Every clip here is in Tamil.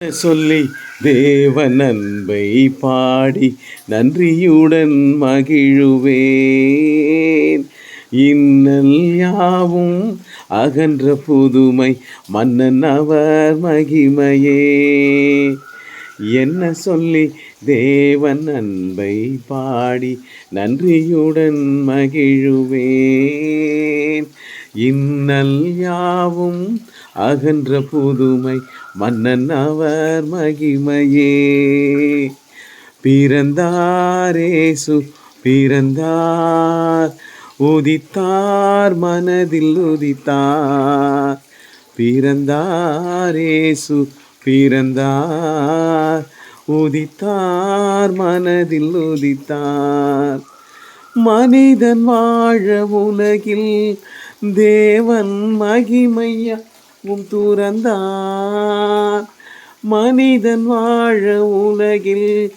சொல்லி தேவ நன்பை பாடி நன்றியுடன் மகிழுவேன். இன்னல் யாவும் அகன்ற புதுமை மன்னன் அவர் மகிமையே. என்ன சொல்லி தேவன் அன்பை பாடி நன்றியுடன் மகிழுவேன். இன்னல் யாவும் அகன்ற புதுமை மன்னன் அவர் மகிமையே. பிறந்தாரேசு பிறந்தார். உதித்தார் மனதில் உதித்தார். பிறந்தாரேசு பிறந்தார். உதித்தார் மனதில் உதித்தார். மனிதன் வாழ உலகில் தேவன் மகிமையா. உம் துறந்தான் மனிதன் வாழ உலகில்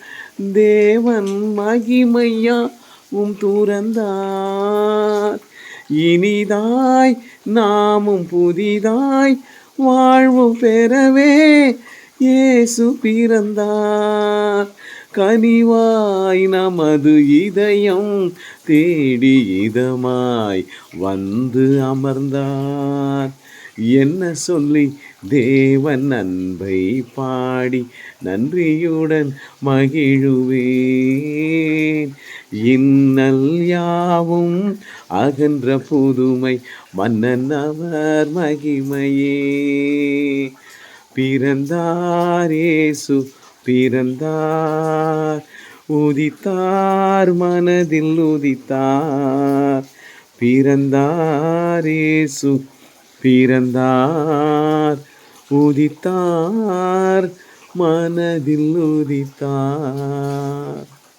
தேவன் மகிமையா? உம் துறந்தார் இனிதாய் நாமும் புதிதாய் வாழ்வு பெறவே. இயேசு பிறந்தார். கனிவாய் நமது இதயம் தேடி இதமாய் வந்து அமர்ந்தார். என்ன சொல்லி தேவன் அன்பை பாடி நன்றியுடன் மகிழுவேன். இன்னல் யாவும் அகன்ற புதுமை மன்னன் அவர் மகிமையே பிறந்தாரேசு பிறந்தார். உதித்தார் மனதில் உதித்தார். பிறந்தாரேசு பிறந்தார் உதித்தார் மனதில் உதித்தார்.